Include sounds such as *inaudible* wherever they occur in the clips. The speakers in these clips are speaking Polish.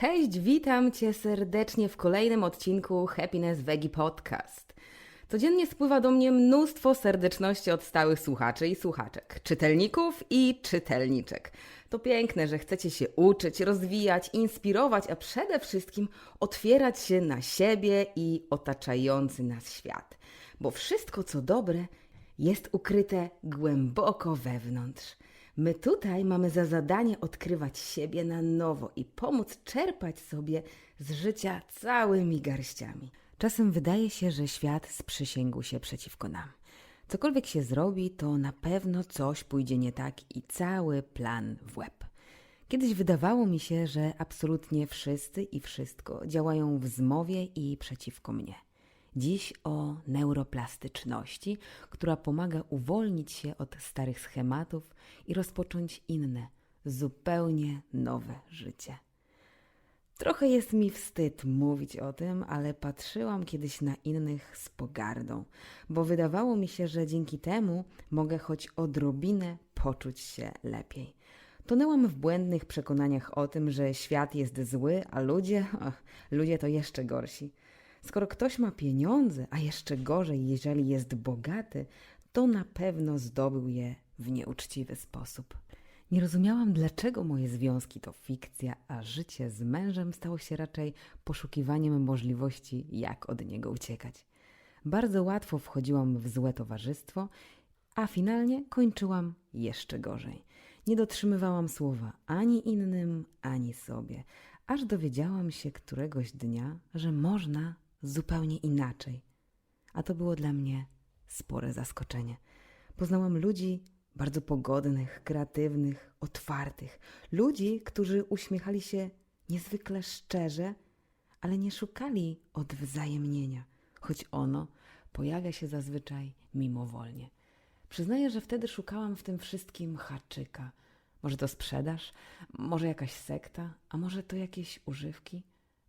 Cześć, witam Cię serdecznie w kolejnym odcinku Happiness Veggie Podcast. Codziennie spływa do mnie mnóstwo serdeczności od stałych słuchaczy i słuchaczek, czytelników i czytelniczek. To piękne, że chcecie się uczyć, rozwijać, inspirować, a przede wszystkim otwierać się na siebie i otaczający nas świat. Bo wszystko, co dobre, jest ukryte głęboko wewnątrz. My tutaj mamy za zadanie odkrywać siebie na nowo i pomóc czerpać sobie z życia całymi garściami. Czasem wydaje się, że świat sprzysięgł się przeciwko nam. Cokolwiek się zrobi, to na pewno coś pójdzie nie tak i cały plan w łeb. Kiedyś wydawało mi się, że absolutnie wszyscy i wszystko działają w zmowie i przeciwko mnie. Dziś o neuroplastyczności, która pomaga uwolnić się od starych schematów i rozpocząć inne, zupełnie nowe życie. Trochę jest mi wstyd mówić o tym, ale patrzyłam kiedyś na innych z pogardą, bo wydawało mi się, że dzięki temu mogę choć odrobinę poczuć się lepiej. Tonęłam w błędnych przekonaniach o tym, że świat jest zły, a ludzie, ach, ludzie to jeszcze gorsi. Skoro ktoś ma pieniądze, a jeszcze gorzej, jeżeli jest bogaty, to na pewno zdobył je w nieuczciwy sposób. Nie rozumiałam, dlaczego moje związki to fikcja, a życie z mężem stało się raczej poszukiwaniem możliwości, jak od niego uciekać. Bardzo łatwo wchodziłam w złe towarzystwo, a finalnie kończyłam jeszcze gorzej. Nie dotrzymywałam słowa ani innym, ani sobie, aż dowiedziałam się któregoś dnia, że można zupełnie inaczej. A to było dla mnie spore zaskoczenie. Poznałam ludzi bardzo pogodnych, kreatywnych, otwartych. Ludzi, którzy uśmiechali się niezwykle szczerze, ale nie szukali odwzajemnienia, choć ono pojawia się zazwyczaj mimowolnie. Przyznaję, że wtedy szukałam w tym wszystkim haczyka. Może to sprzedaż, może jakaś sekta, a może to jakieś używki?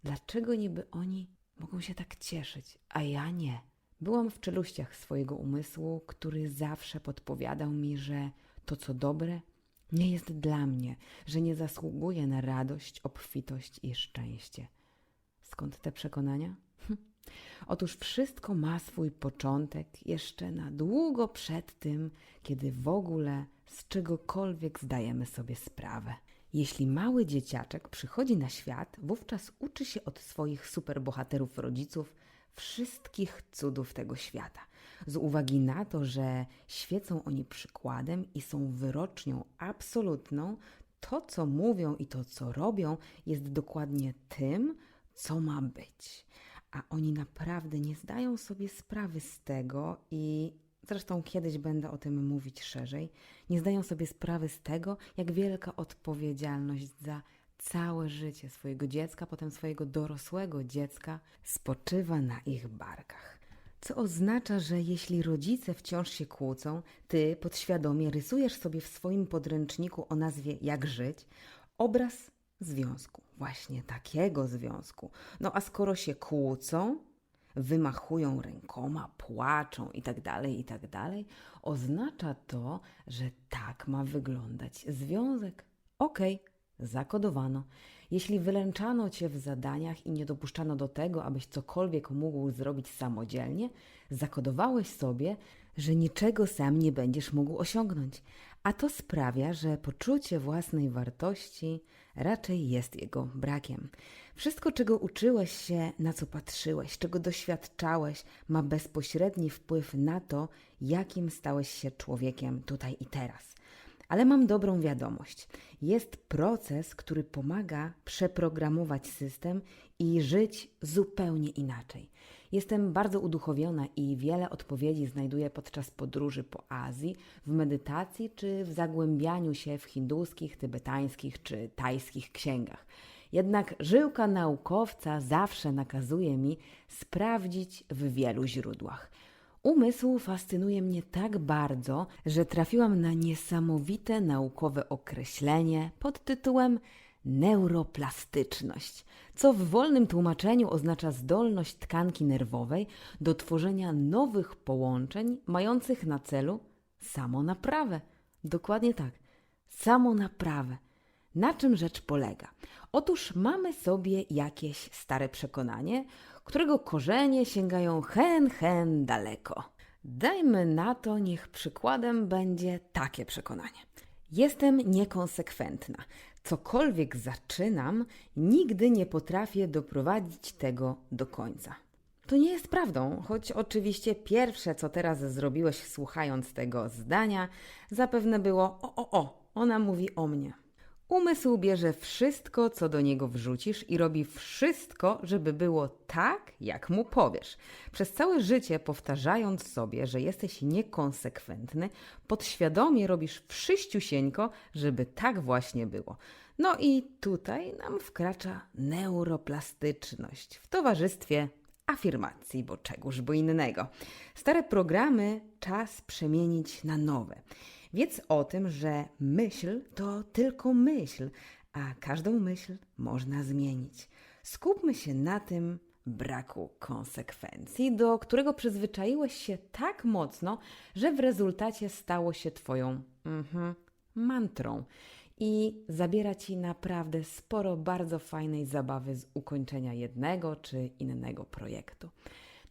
Dlaczego niby oni mogą się tak cieszyć, a ja nie? Byłam w czeluściach swojego umysłu, który zawsze podpowiadał mi, że to, co dobre, nie jest dla mnie, że nie zasługuję na radość, obfitość i szczęście. Skąd te przekonania? Hm. Otóż wszystko ma swój początek jeszcze na długo przed tym, kiedy w ogóle z czegokolwiek zdajemy sobie sprawę. Jeśli mały dzieciaczek przychodzi na świat, wówczas uczy się od swoich superbohaterów rodziców wszystkich cudów tego świata. Z uwagi na to, że świecą oni przykładem i są wyrocznią absolutną, to co mówią i to co robią jest dokładnie tym, co ma być. A oni naprawdę nie zdają sobie sprawy z tego i zresztą kiedyś będę o tym mówić szerzej, nie zdają sobie sprawy z tego, jak wielka odpowiedzialność za całe życie swojego dziecka, potem swojego dorosłego dziecka spoczywa na ich barkach. Co oznacza, że jeśli rodzice wciąż się kłócą, ty podświadomie rysujesz sobie w swoim podręczniku o nazwie Jak żyć obraz związku, właśnie takiego związku. No a skoro się kłócą, wymachują rękoma, płaczą itd., itd., oznacza to, że tak ma wyglądać związek. Okay, zakodowano. Jeśli wylęczano cię w zadaniach i nie dopuszczano do tego, abyś cokolwiek mógł zrobić samodzielnie, zakodowałeś sobie, że niczego sam nie będziesz mógł osiągnąć, a to sprawia, że poczucie własnej wartości raczej jest jego brakiem. Wszystko, czego uczyłeś się, na co patrzyłeś, czego doświadczałeś, ma bezpośredni wpływ na to, jakim stałeś się człowiekiem tutaj i teraz. Ale mam dobrą wiadomość. Jest proces, który pomaga przeprogramować system i żyć zupełnie inaczej. Jestem bardzo uduchowiona i wiele odpowiedzi znajduję podczas podróży po Azji, w medytacji czy w zagłębianiu się w hinduskich, tybetańskich czy tajskich księgach. Jednak żyłka naukowca zawsze nakazuje mi sprawdzić w wielu źródłach. Umysł fascynuje mnie tak bardzo, że trafiłam na niesamowite naukowe określenie pod tytułem neuroplastyczność, co w wolnym tłumaczeniu oznacza zdolność tkanki nerwowej do tworzenia nowych połączeń mających na celu samonaprawę. Dokładnie tak, samonaprawę. Na czym rzecz polega? Otóż mamy sobie jakieś stare przekonanie, którego korzenie sięgają hen, hen daleko. Dajmy na to, niech przykładem będzie takie przekonanie. Jestem niekonsekwentna. Cokolwiek zaczynam, nigdy nie potrafię doprowadzić tego do końca. To nie jest prawdą, choć oczywiście pierwsze, co teraz zrobiłeś słuchając tego zdania, zapewne było o, o, o, ona mówi o mnie. Umysł bierze wszystko, co do niego wrzucisz i robi wszystko, żeby było tak, jak mu powiesz. Przez całe życie powtarzając sobie, że jesteś niekonsekwentny, podświadomie robisz wszyściusieńko, żeby tak właśnie było. No i tutaj nam wkracza neuroplastyczność w towarzystwie afirmacji, bo czegoż bo innego. Stare programy czas przemienić na nowe. Wiedz o tym, że myśl to tylko myśl, a każdą myśl można zmienić. Skupmy się na tym braku konsekwencji, do którego przyzwyczaiłeś się tak mocno, że w rezultacie stało się Twoją mhm, mantrą i zabiera Ci naprawdę sporo bardzo fajnej zabawy z ukończenia jednego czy innego projektu.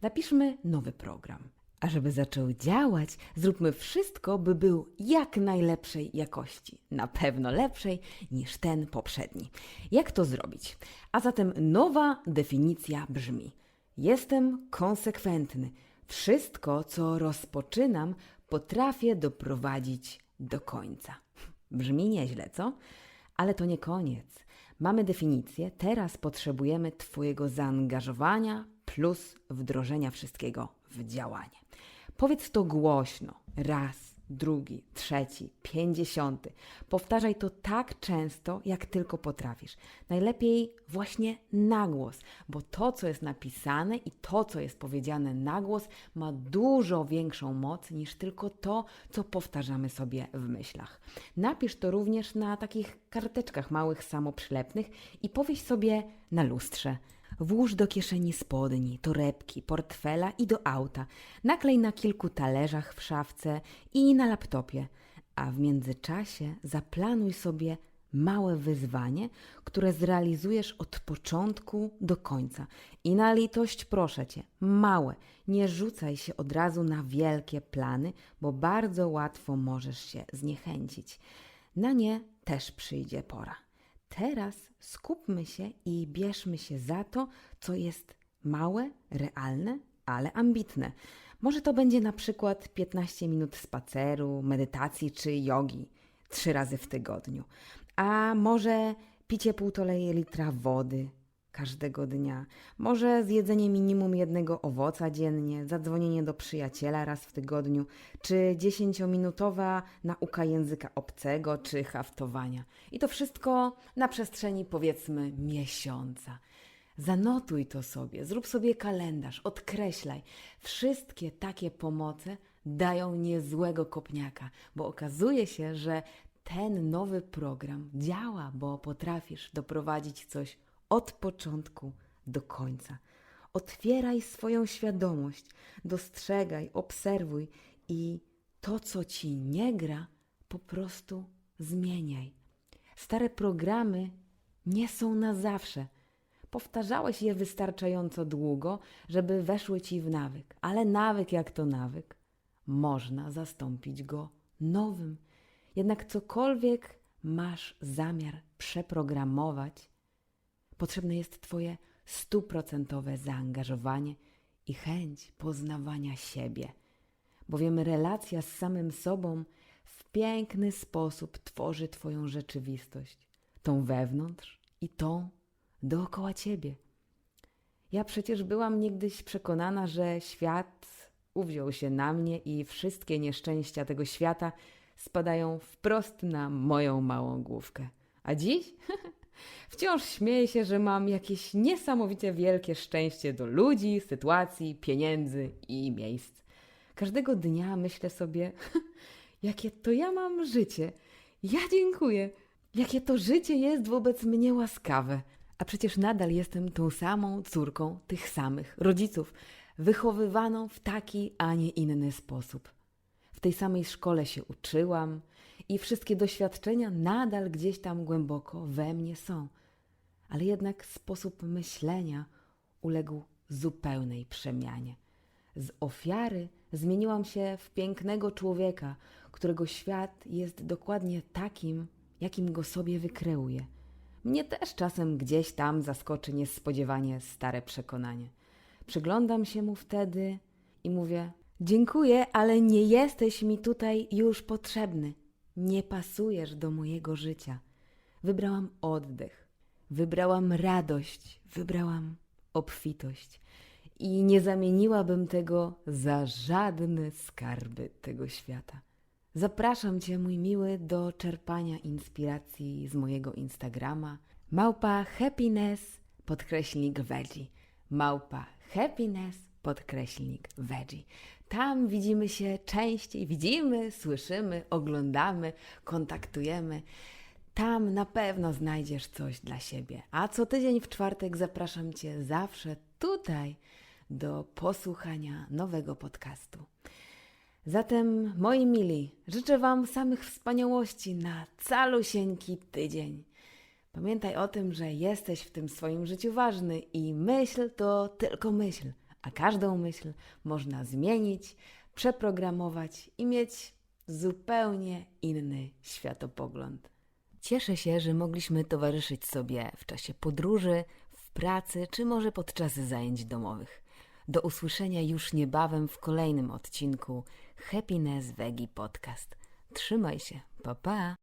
Napiszmy nowy program. A żeby zaczął działać, zróbmy wszystko, by był jak najlepszej jakości. Na pewno lepszej niż ten poprzedni. Jak to zrobić? A zatem nowa definicja brzmi: Jestem konsekwentny. Wszystko, co rozpoczynam, potrafię doprowadzić do końca. Brzmi nieźle, co? Ale to nie koniec. Mamy definicję, teraz potrzebujemy Twojego zaangażowania plus wdrożenia wszystkiego w działanie. Powiedz to głośno, raz, drugi, trzeci, pięćdziesiąty. Powtarzaj to tak często, jak tylko potrafisz. Najlepiej właśnie na głos, bo to, co jest napisane i to, co jest powiedziane na głos, ma dużo większą moc niż tylko to, co powtarzamy sobie w myślach. Napisz to również na takich karteczkach małych, samoprzylepnych i powiedz sobie na lustrze. Włóż do kieszeni spodni, torebki, portfela i do auta. Naklej na kilku talerzach w szafce i na laptopie. A w międzyczasie zaplanuj sobie małe wyzwanie, które zrealizujesz od początku do końca. I na litość proszę cię, małe, nie rzucaj się od razu na wielkie plany, bo bardzo łatwo możesz się zniechęcić. Na nie też przyjdzie pora. Teraz skupmy się i bierzmy się za to, co jest małe, realne, ale ambitne. Może to będzie na przykład 15 minut spaceru, medytacji czy jogi trzy razy w tygodniu. A może picie półtorej litra wody każdego dnia. Może zjedzenie minimum jednego owoca dziennie, zadzwonienie do przyjaciela raz w tygodniu, czy dziesięciominutowa nauka języka obcego, czy haftowania. I to wszystko na przestrzeni powiedzmy miesiąca. Zanotuj to sobie, zrób sobie kalendarz, odkreślaj. Wszystkie takie pomoce dają niezłego kopniaka, bo okazuje się, że ten nowy program działa, bo potrafisz doprowadzić coś od początku do końca. Otwieraj swoją świadomość, dostrzegaj, obserwuj i to, co ci nie gra, po prostu zmieniaj. Stare programy nie są na zawsze. Powtarzałeś je wystarczająco długo, żeby weszły ci w nawyk, ale nawyk jak to nawyk, można zastąpić go nowym. Jednak cokolwiek masz zamiar przeprogramować, Potrzebne jest Twoje stuprocentowe zaangażowanie i chęć poznawania siebie, bowiem relacja z samym sobą w piękny sposób tworzy Twoją rzeczywistość, tą wewnątrz i tą dookoła Ciebie. Ja przecież byłam niegdyś przekonana, że świat uwziął się na mnie i wszystkie nieszczęścia tego świata spadają wprost na moją małą główkę. A dziś? *laughs* Wciąż śmieję się, że mam jakieś niesamowicie wielkie szczęście do ludzi, sytuacji, pieniędzy i miejsc. Każdego dnia myślę sobie, *laughs* jakie to ja mam życie. Ja dziękuję. Jakie to życie jest wobec mnie łaskawe. A przecież nadal jestem tą samą córką tych samych rodziców, wychowywaną w taki, a nie inny sposób. W tej samej szkole się uczyłam i wszystkie doświadczenia nadal gdzieś tam głęboko we mnie są. Ale jednak sposób myślenia uległ zupełnej przemianie. Z ofiary zmieniłam się w pięknego człowieka, którego świat jest dokładnie takim, jakim go sobie wykreuję. Mnie też czasem gdzieś tam zaskoczy niespodziewanie stare przekonanie. Przyglądam się mu wtedy i mówię: Dziękuję, ale nie jesteś mi tutaj już potrzebny. Nie pasujesz do mojego życia. Wybrałam oddech, wybrałam radość, wybrałam obfitość i nie zamieniłabym tego za żadne skarby tego świata. Zapraszam Cię, mój miły, do czerpania inspiracji z mojego Instagrama małpa happiness podkreślnik veggie. Małpa happiness podkreślnik veggie. Tam widzimy się częściej, widzimy, słyszymy, oglądamy, kontaktujemy. Tam na pewno znajdziesz coś dla siebie. A co tydzień w czwartek zapraszam Cię zawsze tutaj do posłuchania nowego podcastu. Zatem, moi mili, życzę Wam samych wspaniałości na calusieńki tydzień. Pamiętaj o tym, że jesteś w tym swoim życiu ważny i myśl to tylko myśl, a każdą myśl można zmienić, przeprogramować i mieć zupełnie inny światopogląd. Cieszę się, że mogliśmy towarzyszyć sobie w czasie podróży, w pracy czy może podczas zajęć domowych. Do usłyszenia już niebawem w kolejnym odcinku Happiness Veggie Podcast. Trzymaj się, pa pa!